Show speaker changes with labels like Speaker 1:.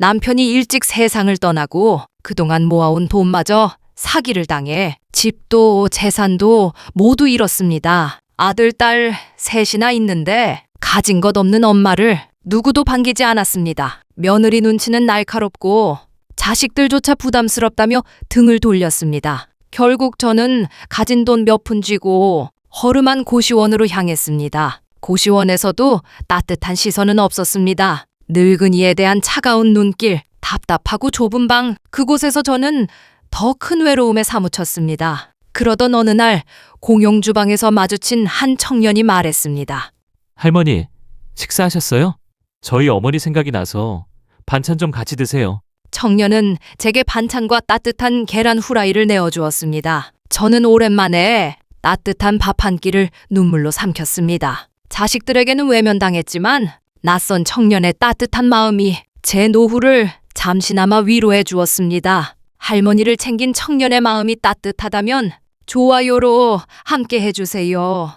Speaker 1: 남편이 일찍 세상을 떠나고 그동안 모아온 돈마저 사기를 당해 집도 재산도 모두 잃었습니다. 아들, 딸 셋이나 있는데 가진 것 없는 엄마를 누구도 반기지 않았습니다. 며느리 눈치는 날카롭고 자식들조차 부담스럽다며 등을 돌렸습니다. 결국 저는 가진 돈 몇 푼 쥐고 허름한 고시원으로 향했습니다. 고시원에서도 따뜻한 시선은 없었습니다. 늙은이에 대한 차가운 눈길, 답답하고 좁은 방, 그곳에서 저는 더 큰 외로움에 사무쳤습니다. 그러던 어느 날 공용 주방에서 마주친 한 청년이 말했습니다.
Speaker 2: 할머니, 식사하셨어요? 저희 어머니 생각이 나서 반찬 좀 같이 드세요.
Speaker 1: 청년은 제게 반찬과 따뜻한 계란 후라이를 내어주었습니다. 저는 오랜만에 따뜻한 밥 한 끼를 눈물로 삼켰습니다. 자식들에게는 외면당했지만 낯선 청년의 따뜻한 마음이 제 노후를 잠시나마 위로해 주었습니다. 할머니를 챙긴 청년의 마음이 따뜻하다면 좋아요로 함께 해주세요.